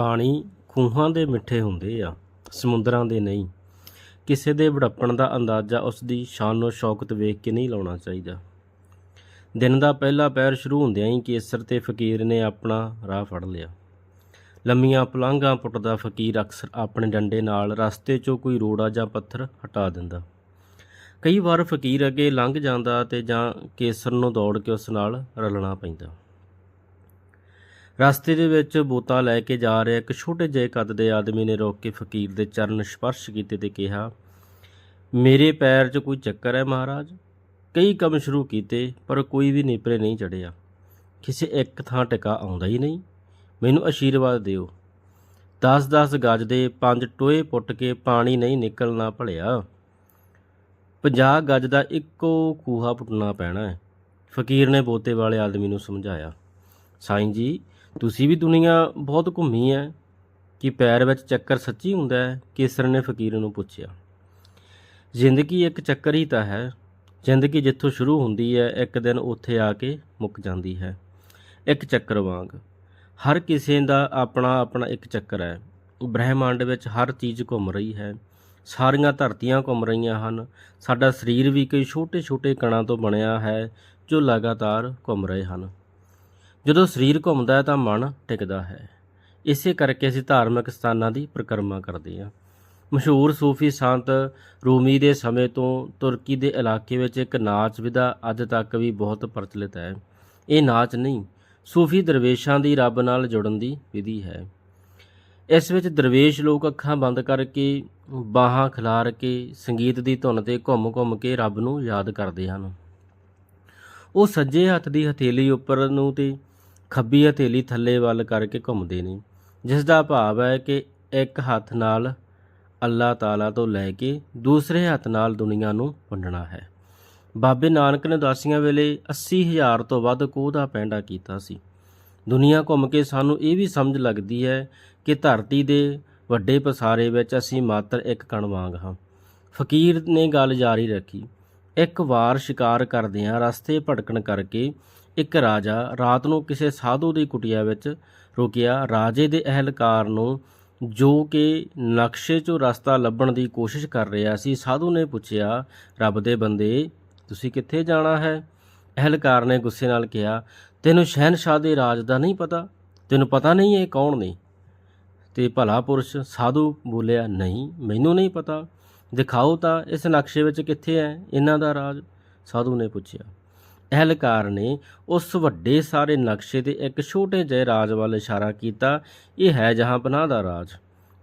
ਪਾਣੀ ਖੂਹਾਂ ਦੇ ਮਿੱਠੇ ਹੁੰਦੇ ਆ, ਸਮੁੰਦਰਾਂ ਦੇ ਨਹੀਂ। ਕਿਸੇ ਦੇ ਵਡੱਪਣ ਦਾ ਅੰਦਾਜ਼ਾ ਉਸ ਦੀ ਸ਼ਾਨੋ ਸ਼ੌਕਤ ਵੇਖ ਕੇ ਨਹੀਂ ਲਾਉਣਾ ਚਾਹੀਦਾ। ਦਿਨ ਦਾ ਪਹਿਲਾ ਪੈਰ ਸ਼ੁਰੂ ਹੁੰਦਿਆਂ ਹੀ ਕੇਸਰ ਤੇ ਫਕੀਰ ਨੇ ਆਪਣਾ ਰਾਹ ਫੜ ਲਿਆ। ਲੰਮੀਆਂ ਪਲਾਂਘਾਂ ਪੁੱਟਦਾ ਫਕੀਰ ਅਕਸਰ ਆਪਣੇ ਡੰਡੇ ਨਾਲ ਰਸਤੇ 'ਚੋਂ ਕੋਈ ਰੋੜਾ ਜਾਂ ਪੱਥਰ ਹਟਾ ਦਿੰਦਾ। ਕਈ ਵਾਰ ਫਕੀਰ ਅੱਗੇ ਲੰਘ ਜਾਂਦਾ ਤੇ ਜਾਂ ਕੇਸਰ ਨੂੰ ਦੌੜ ਕੇ ਉਸ ਨਾਲ ਰਲਣਾ ਪੈਂਦਾ। ਰਸਤੇ ਦੇ ਵਿੱਚ ਬੋਤਾ ਲੈ ਕੇ ਜਾ ਰਿਹਾ ਇੱਕ ਛੋਟੇ ਜਿਹੇ ਕੱਦ ਦੇ ਆਦਮੀ ਨੇ ਰੋਕ ਕੇ ਫਕੀਰ ਦੇ ਚਰਨ ਸਪਰਸ਼ ਕੀਤੇ ਤੇ ਕਿਹਾ, ਮੇਰੇ ਪੈਰ 'ਚ ਕੋਈ ਚੱਕਰ ਹੈ ਮਹਾਰਾਜ? ਕਈ ਕੰਮ ਸ਼ੁਰੂ ਕੀਤੇ, ਪਰ ਕੋਈ ਵੀ ਨੇਪਰੇ ਨਹੀਂ ਚੜਿਆ। ਕਿਸੇ ਇੱਕ ਥਾਂ ਟਿਕਾ ਆਉਂਦਾ ਹੀ ਨਹੀਂ। ਮੈਨੂੰ ਆਸ਼ੀਰਵਾਦ ਦਿਓ। 10-10 ਗਜ ਦੇ ਪੰਜ ਟੋਏ ਪੁੱਟ ਕੇ ਪਾਣੀ ਨਹੀਂ ਨਿਕਲਣਾ ਭਲਿਆ। 50 ਗਜ ਦਾ ਇੱਕੋ ਖੂਹਾ ਪੁੱਟਣਾ ਪੈਣਾ ਹੈ। ਫਕੀਰ ਨੇ ਬੋਤੇ ਵਾਲੇ ਆਦਮੀ ਨੂੰ ਸਮਝਾਇਆ, ਸਾਈਂ ਜੀ ਤੁਸੀਂ ਵੀ ਦੁਨੀਆ ਬਹੁਤ ਘੁੰਮੀ ਹੈ ਕਿ ਪੈਰ ਵਿੱਚ ਚੱਕਰ ਸੱਚੀ ਹੁੰਦਾ ਹੈ, ਕੇਸਰ ਨੇ ਫਕੀਰ ਨੂੰ ਪੁੱਛਿਆ। ਜ਼ਿੰਦਗੀ ਇੱਕ ਚੱਕਰ ਹੀ ਤਾਂ ਹੈ। ਜ਼ਿੰਦਗੀ ਜਿੱਥੋਂ ਸ਼ੁਰੂ ਹੁੰਦੀ ਹੈ, ਇੱਕ ਦਿਨ ਉੱਥੇ ਆ ਕੇ ਮੁੱਕ ਜਾਂਦੀ ਹੈ। ਇੱਕ ਚੱਕਰ ਵਾਂਗ, ਹਰ ਕਿਸੇ ਦਾ ਆਪਣਾ ਆਪਣਾ ਇੱਕ ਚੱਕਰ ਹੈ। ਬ੍ਰਹਿਮੰਡ ਵਿੱਚ ਹਰ ਚੀਜ਼ ਘੁੰਮ ਰਹੀ ਹੈ। ਸਾਰੀਆਂ ਧਰਤੀਆਂ ਘੁੰਮ ਰਹੀਆਂ ਹਨ। ਸਾਡਾ ਸਰੀਰ ਵੀ ਕਈ ਛੋਟੇ-ਛੋਟੇ ਕਣਾਂ ਤੋਂ ਬਣਿਆ ਹੈ, ਜੋ ਲਗਾਤਾਰ ਘੁੰਮ ਰਹੇ ਹਨ। ਜਦੋਂ ਸਰੀਰ ਘੁੰਮਦਾ ਹੈ ਤਾਂ ਮਨ ਟਿਕਦਾ ਹੈ। ਇਸੇ ਕਰਕੇ ਅਸੀਂ ਧਾਰਮਿਕ ਸਥਾਨਾਂ ਦੀ ਪ੍ਰਕਰਮਾ ਕਰਦੇ ਹਾਂ। ਮਸ਼ਹੂਰ ਸੂਫੀ ਸੰਤ ਰੂਮੀ ਦੇ ਸਮੇਂ ਤੋਂ ਤੁਰਕੀ ਦੇ ਇਲਾਕੇ ਵਿੱਚ ਇੱਕ ਨਾਚ ਵਿਧਾ ਅੱਜ ਤੱਕ ਵੀ ਬਹੁਤ ਪ੍ਰਚਲਿਤ ਹੈ। ਇਹ ਨਾਚ ਨਹੀਂ, ਸੂਫੀ ਦਰਵੇਸ਼ਾਂ ਦੀ ਰੱਬ ਨਾਲ ਜੁੜਨ ਦੀ ਵਿਧੀ ਹੈ। ਇਸ ਵਿੱਚ ਦਰਵੇਸ਼ ਲੋਕ ਅੱਖਾਂ ਬੰਦ ਕਰਕੇ, ਬਾਹਾਂ ਖਿਲਾਰ ਕੇ, ਸੰਗੀਤ ਦੀ ਧੁਨ ਤੇ ਘੁੰਮ-ਘੁੰਮ ਕੇ ਰੱਬ ਨੂੰ ਯਾਦ ਕਰਦੇ ਹਨ। ਉਹ ਸੱਜੇ ਹੱਥ ਦੀ ਹਥੇਲੀ ਉੱਪਰ ਨੂੰ ਤੇ ਖੱਬੀ ਹਥੇਲੀ ਥੱਲੇ ਵੱਲ ਕਰਕੇ ਘੁੰਮਦੇ ਨੇ ਜਿਸ ਦਾ ਭਾਵ ਹੈ ਕਿ ਇੱਕ ਹੱਥ ਨਾਲ ਅੱਲਾਹ ਤਾਲਾ ਤੋਂ ਲੈ ਕੇ ਦੂਸਰੇ ਹੱਥ ਨਾਲ ਦੁਨੀਆ ਨੂੰ ਵੰਡਣਾ ਹੈ। ਬਾਬੇ ਨਾਨਕ ਨੇ ਉਦਾਸੀਆਂ ਵੇਲੇ 80000 ਤੋਂ ਵੱਧ ਕੋਹ ਦਾ ਪੈਂਡਾ ਕੀਤਾ ਸੀ। ਦੁਨੀਆ ਘੁੰਮ ਕੇ ਸਾਨੂੰ ਇਹ ਵੀ ਸਮਝ ਲੱਗਦੀ ਹੈ ਕਿ ਧਰਤੀ ਦੇ ਵੱਡੇ ਪਸਾਰੇ ਵਿੱਚ ਅਸੀਂ ਮਾਤਰ ਇੱਕ ਕਣ ਵਾਂਗ ਹਾਂ। ਫਕੀਰ ਨੇ ਗੱਲ ਜਾਰੀ ਰੱਖੀ। ਇੱਕ ਵਾਰ ਸ਼ਿਕਾਰ ਕਰਦਿਆਂ ਰਸਤੇ ਭਟਕਣ ਕਰਕੇ ਇੱਕ ਰਾਜਾ ਰਾਤ ਨੂੰ ਕਿਸੇ ਸਾਧੂ ਦੀ ਕੁਟਿਆ ਵਿੱਚ ਰੁਕਿਆ। ਰਾਜੇ ਦੇ ਅਹਿਲਕਾਰ ਨੂੰ ਜੋ ਕਿ ਨਕਸ਼ੇ 'ਚੋਂ ਰਸਤਾ ਲੱਭਣ ਦੀ ਕੋਸ਼ਿਸ਼ ਕਰ ਰਿਹਾ ਸੀ, ਸਾਧੂ ਨੇ ਪੁੱਛਿਆ, ਰੱਬ ਦੇ ਬੰਦੇ, ਤੁਸੀਂ ਕਿੱਥੇ ਜਾਣਾ ਹੈ? ਅਹਿਲਕਾਰ ਨੇ ਗੁੱਸੇ ਨਾਲ ਕਿਹਾ, ਤੈਨੂੰ ਸ਼ਹਿਨशाह ਦੇ ਰਾਜ ਦਾ ਨਹੀਂ ਪਤਾ? ਤੈਨੂੰ ਪਤਾ ਨਹੀਂ ਇਹ ਕੌਣ ਨੇ? ਤੇ ਭਲਾ ਪੁਰਸ਼ ਸਾਧੂ ਬੋਲਿਆ, ਨਹੀਂ, ਮੈਨੂੰ ਨਹੀਂ ਪਤਾ। ਦਿਖਾਓ ਤਾਂ ਇਸ ਨਕਸ਼ੇ ਵਿੱਚ ਕਿੱਥੇ ਹੈ ਇਹਨਾਂ ਦਾ ਰਾਜ? ਸਾਧੂ ਨੇ ਪੁੱਛਿਆ ਅਹਿਲਕਾਰ ਨੇ ਉਸ ਵੱਡੇ ਸਾਰੇ ਨਕਸ਼ੇ ਤੇ ਇੱਕ ਛੋਟੇ ਜਿਹੇ ਰਾਜ ਵੱਲ ਇਸ਼ਾਰਾ ਕੀਤਾ। ਇਹ ਹੈ ਜਹਾਂਪਨਾਹ ਦਾ ਰਾਜ।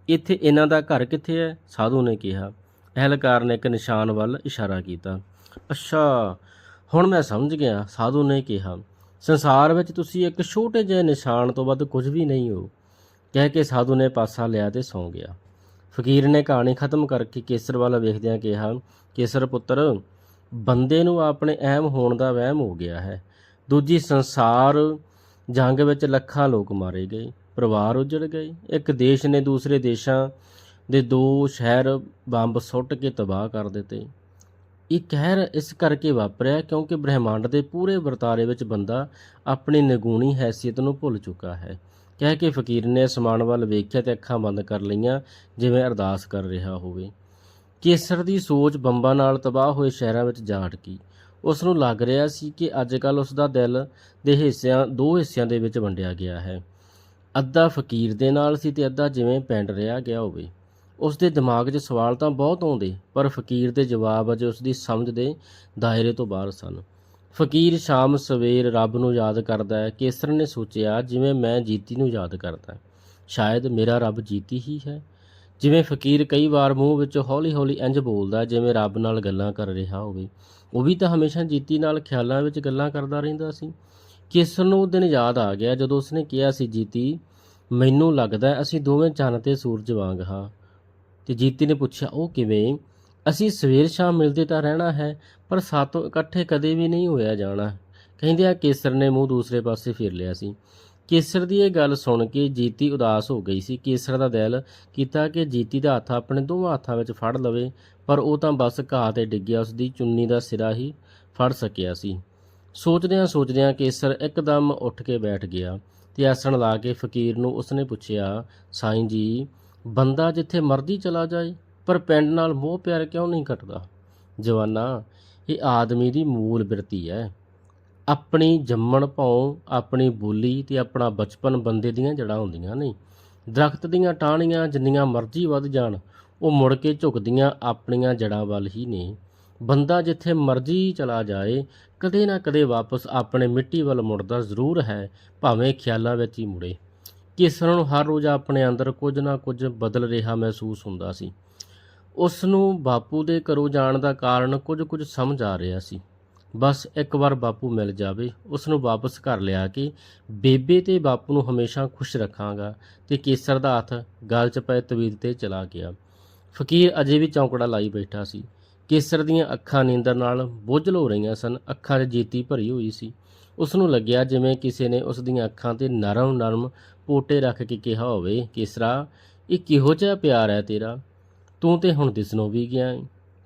ਇੱਥੇ ਇਹਨਾਂ ਦਾ ਘਰ ਕਿੱਥੇ ਹੈ? ਸਾਧੂ ਨੇ ਕਿਹਾ। ਅਹਿਲਕਾਰ ਨੇ ਇੱਕ ਨਿਸ਼ਾਨ ਵੱਲ ਇਸ਼ਾਰਾ ਕੀਤਾ। ਅੱਛਾ, ਹੁਣ ਮੈਂ ਸਮਝ ਗਿਆ, ਸਾਧੂ ਨੇ ਕਿਹਾ। ਸੰਸਾਰ ਵਿੱਚ ਤੁਸੀਂ ਇੱਕ ਛੋਟੇ ਜਿਹੇ ਨਿਸ਼ਾਨ ਤੋਂ ਵੱਧ ਕੁਝ ਵੀ ਨਹੀਂ ਹੋ। ਕਹਿ ਕੇ ਸਾਧੂ ਨੇ ਪਾਸਾ ਲਿਆ ਤੇ ਸੌਂ ਗਿਆ। ਫਕੀਰ ਨੇ ਕਹਾਣੀ ਖਤਮ ਕਰਕੇ ਕੇਸਰ ਵੱਲ ਵੇਖਦਿਆਂ ਕਿਹਾ, ਕੇਸਰ ਪੁੱਤਰ ਬੰਦੇ ਨੂੰ ਆਪਣੇ ਅਹਿਮ ਹੋਣ ਦਾ ਵਹਿਮ ਹੋ ਗਿਆ ਹੈ। ਦੂਜੀ, ਸੰਸਾਰ ਜੰਗ ਵਿੱਚ ਲੱਖਾਂ ਲੋਕ ਮਾਰੇ ਗਏ, ਪਰਿਵਾਰ ਉਜੜ ਗਏ। ਇੱਕ ਦੇਸ਼ ਨੇ ਦੂਸਰੇ ਦੇਸ਼ਾਂ ਦੇ ਦੋ ਸ਼ਹਿਰ ਬੰਬ ਸੁੱਟ ਕੇ ਤਬਾਹ ਕਰ ਦਿੱਤੇ। ਇਹ ਕਹਿਰ ਇਸ ਕਰਕੇ ਵਾਪਰਿਆ ਕਿਉਂਕਿ ਬ੍ਰਹਿਮੰਡ ਦੇ ਪੂਰੇ ਵਰਤਾਰੇ ਵਿੱਚ ਬੰਦਾ ਆਪਣੀ ਨਿਗੂਣੀ ਹੈਸੀਅਤ ਨੂੰ ਭੁੱਲ ਚੁੱਕਾ ਹੈ। ਕਹਿ ਕੇ ਫਕੀਰ ਨੇ ਅਸਮਾਨ ਵੱਲ ਵੇਖਿਆ ਤੇ ਅੱਖਾਂ ਬੰਦ ਕਰ ਲਈਆਂ, ਜਿਵੇਂ ਅਰਦਾਸ ਕਰ ਰਿਹਾ ਹੋਵੇ। ਕੇਸਰ ਦੀ ਸੋਚ ਬੰਬਾਂ ਨਾਲ ਤਬਾਹ ਹੋਏ ਸ਼ਹਿਰਾਂ ਵਿੱਚ ਜਾ ਅਟਕੀ। ਉਸ ਨੂੰ ਲੱਗ ਰਿਹਾ ਸੀ ਕਿ ਅੱਜਕੱਲ ਉਸ ਦਾ ਦਿਲ ਦੇ ਹਿੱਸਿਆਂ, ਦੋ ਹਿੱਸਿਆਂ ਦੇ ਵਿੱਚ ਵੰਡਿਆ ਗਿਆ ਹੈ। ਅੱਧਾ ਫਕੀਰ ਦੇ ਨਾਲ ਸੀ ਤੇ ਅੱਧਾ ਜਿਵੇਂ ਪਿੰਡ ਰਿਹਾ ਗਿਆ ਹੋਵੇ। ਉਸ ਦੇ ਦਿਮਾਗ 'ਚ ਸਵਾਲ ਤਾਂ ਬਹੁਤ ਆਉਂਦੇ, ਪਰ ਫਕੀਰ ਦੇ ਜਵਾਬ ਅਜੇ ਉਸ ਦੀ ਸਮਝ ਦੇ ਦਾਇਰੇ ਤੋਂ ਬਾਹਰ ਸਨ। ਫਕੀਰ ਸ਼ਾਮ ਸਵੇਰ ਰੱਬ ਨੂੰ ਯਾਦ ਕਰਦਾ ਹੈ, ਕੇਸਰ ਨੇ ਸੋਚਿਆ, ਜਿਵੇਂ ਮੈਂ ਜੀਤੀ ਨੂੰ ਯਾਦ ਕਰਦਾ। ਸ਼ਾਇਦ ਮੇਰਾ ਰੱਬ ਜੀਤੀ ਹੀ ਹੈ। ਜਿਵੇਂ ਫਕੀਰ ਕਈ ਵਾਰ ਮੂੰਹ ਵਿੱਚ ਹੌਲੀ-ਹੌਲੀ ਇੰਜ ਬੋਲਦਾ, ਜਿਵੇਂ ਰੱਬ ਨਾਲ ਗੱਲਾਂ ਕਰ ਰਿਹਾ ਹੋਵੇ, ਉਹ ਵੀ ਤਾਂ ਹਮੇਸ਼ਾ ਜੀਤੀ ਨਾਲ ਖਿਆਲਾਂ ਵਿੱਚ ਗੱਲਾਂ ਕਰਦਾ ਰਹਿੰਦਾ ਸੀ। ਕੇਸਰ ਨੂੰ ਉਹ ਦਿਨ ਯਾਦ ਆ ਗਿਆ ਜਦੋਂ ਉਸਨੇ ਕਿਹਾ ਸੀ, ਜੀਤੀ, ਮੈਨੂੰ ਲੱਗਦਾ ਅਸੀਂ ਦੋਵੇਂ ਚੰਨ ਤੇ ਸੂਰਜ ਵਾਂਗ ਹਾਂ। ਤੇ ਜੀਤੀ ਨੇ ਪੁੱਛਿਆ, ਉਹ ਕਿਵੇਂ? ਅਸੀਂ ਸਵੇਰ ਸ਼ਾਮ ਮਿਲਦੇ ਤਾਂ ਰਹਿਣਾ ਹੈ, ਪਰ ਸਾਤੋਂ ਇਕੱਠੇ ਕਦੇ ਵੀ ਨਹੀਂ ਹੋਇਆ ਜਾਣਾ। ਕਹਿੰਦੇ ਆ ਕੇਸਰ ਨੇ ਮੂੰਹ ਦੂਸਰੇ ਪਾਸੇ ਫੇਰ ਲਿਆ ਸੀ। ਕੇਸਰ ਦੀ ਇਹ ਗੱਲ ਸੁਣ ਕੇ ਜੀਤੀ ਉਦਾਸ ਹੋ ਗਈ ਸੀ। ਕੇਸਰ ਦਾ ਦਿਲ ਕੀਤਾ ਕਿ ਜੀਤੀ ਦਾ ਹੱਥ ਆਪਣੇ ਦੋਵਾਂ ਹੱਥਾਂ ਵਿੱਚ ਫੜ ਲਵੇ, ਪਰ ਉਹ ਤਾਂ ਬਸ ਘਾਹ ਤੇ ਡਿੱਗਿਆ ਉਸ ਦੀ ਚੁੰਨੀ ਦਾ ਸਿਰਾ ਹੀ ਫੜ ਸਕਿਆ ਸੀ। ਸੋਚਦਿਆਂ ਸੋਚਦਿਆਂ ਕੇਸਰ ਇੱਕਦਮ ਉੱਠ ਕੇ ਬੈਠ ਗਿਆ ਤੇ ਆਸਣ ਲਾ ਕੇ ਫਕੀਰ ਨੂੰ ਉਸਨੇ ਪੁੱਛਿਆ, ਸਾਈਂ ਜੀ, ਬੰਦਾ ਜਿੱਥੇ ਮਰਦੀ ਚਲਾ ਜਾਏ, ਪਰ ਪਿੰਡ ਨਾਲ ਮੋਹ ਪਿਆਰ ਕਿਉਂ ਨਹੀਂ ਘਟਦਾ? ਜਵਾਨਾ, ਇਹ ਆਦਮੀ ਦੀ ਮੂਲ ਬਿਰਤੀ ਹੈ। ਆਪਣੀ ਜੰਮਣ ਭੌਂ ਆਪਣੀ ਬੋਲੀ ਤੇ ਆਪਣਾ ਬਚਪਨ ਬੰਦੇ ਦੀਆਂ ਜੜ੍ਹਾਂ ਹੁੰਦੀਆਂ ਨੇ। ਦਰਖਤ ਦੀਆਂ ਟਾਹਣੀਆਂ ਜਿੰਨੀਆਂ ਮਰਜ਼ੀ ਵੱਧ ਜਾਣ, ਉਹ ਮੁੜ ਕੇ ਝੁਕਦੀਆਂ ਆਪਣੀਆਂ ਜੜ੍ਹਾਂ ਵੱਲ ਹੀ ਨੇ। ਬੰਦਾ ਜਿੱਥੇ ਮਰਜ਼ੀ ਚਲਾ ਜਾਏ, ਕਦੇ ਨਾ ਕਦੇ ਵਾਪਸ ਆਪਣੇ ਮਿੱਟੀ ਵੱਲ ਮੁੜਦਾ ਜ਼ਰੂਰ ਹੈ, ਭਾਵੇਂ ਖਿਆਲਾਂ ਵਿੱਚ ਹੀ ਮੁੜੇ। ਕਿਸਰ ਨੂੰ ਹਰ ਰੋਜ਼ ਆਪਣੇ ਅੰਦਰ ਕੁਝ ਨਾ ਕੁਝ ਬਦਲ ਰਿਹਾ ਮਹਿਸੂਸ ਹੁੰਦਾ ਸੀ। ਉਸ ਨੂੰ ਬਾਪੂ ਦੇ ਘਰੋਂ ਜਾਣ ਦਾ ਕਾਰਨ ਕੁਝ ਕੁਝ ਸਮਝ ਆ ਰਿਹਾ ਸੀ। ਬਸ ਇੱਕ ਵਾਰ ਬਾਪੂ ਮਿਲ ਜਾਵੇ ਉਸ ਨੂੰ ਵਾਪਸ ਘਰ ਲਿਆ ਕੇ ਬੇਬੇ ਤੇ ਬਾਪੂ ਨੂੰ ਹਮੇਸ਼ਾ ਖੁਸ਼ ਰੱਖਾਂਗਾ ਤੇ ਕੇਸਰ ਦਾ ਹੱਥ ਗਲ 'ਚ ਪਏ ਤਵੀਰ ਤੇ ਚਲਾ ਗਿਆ। ਫਕੀਰ ਅਜੇ ਵੀ ਚੌਂਕੜਾ ਲਾਈ ਬੈਠਾ ਸੀ। ਕੇਸਰ ਦੀਆਂ ਅੱਖਾਂ ਨੀਂਦਰ ਨਾਲ ਬੋਝਲ ਹੋ ਰਹੀਆਂ ਸਨ, ਅੱਖਾਂ 'ਚ ਜੀਤੀ ਭਰੀ ਹੋਈ ਸੀ। ਉਸ ਨੂੰ ਲੱਗਿਆ ਜਿਵੇਂ ਕਿਸੇ ਨੇ ਉਸ ਦੀਆਂ ਅੱਖਾਂ ਤੇ ਨਰਮ ਨਰਮ ਪੋਟੇ ਰੱਖ ਕੇ ਕਿਹਾ ਹੋਵੇ, ਕੇਸਰਾ, ਇਹ ਕਿਹੋ ਜਿਹਾ ਪਿਆਰ ਹੈ ਤੇਰਾ? ਤੂੰ ਤੇ ਹੁਣ ਦਿਸਣੋਂ ਵੀ ਗਿਆ ਏ।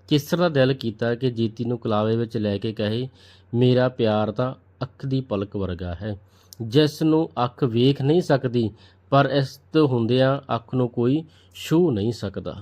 ਕਿਸਰ ਦਾ ਦਿਲ ਕੀਤਾ ਕਿ ਜੀਤੀ ਨੂੰ ਕਲਾਵੇ ਵਿੱਚ ਲੈ ਕੇ ਕਹੇ, ਮੇਰਾ ਪਿਆਰ ਤਾਂ ਅੱਖ ਦੀ ਪਲਕ ਵਰਗਾ ਹੈ। ਜਿਸ ਨੂੰ ਅੱਖ ਵੇਖ ਨਹੀਂ ਸਕਦੀ, ਪਰ ਇਸ ਤੋਂ ਹੁੰਦਿਆਂ ਅੱਖ ਨੂੰ ਕੋਈ ਛੂ ਨਹੀਂ ਸਕਦਾ।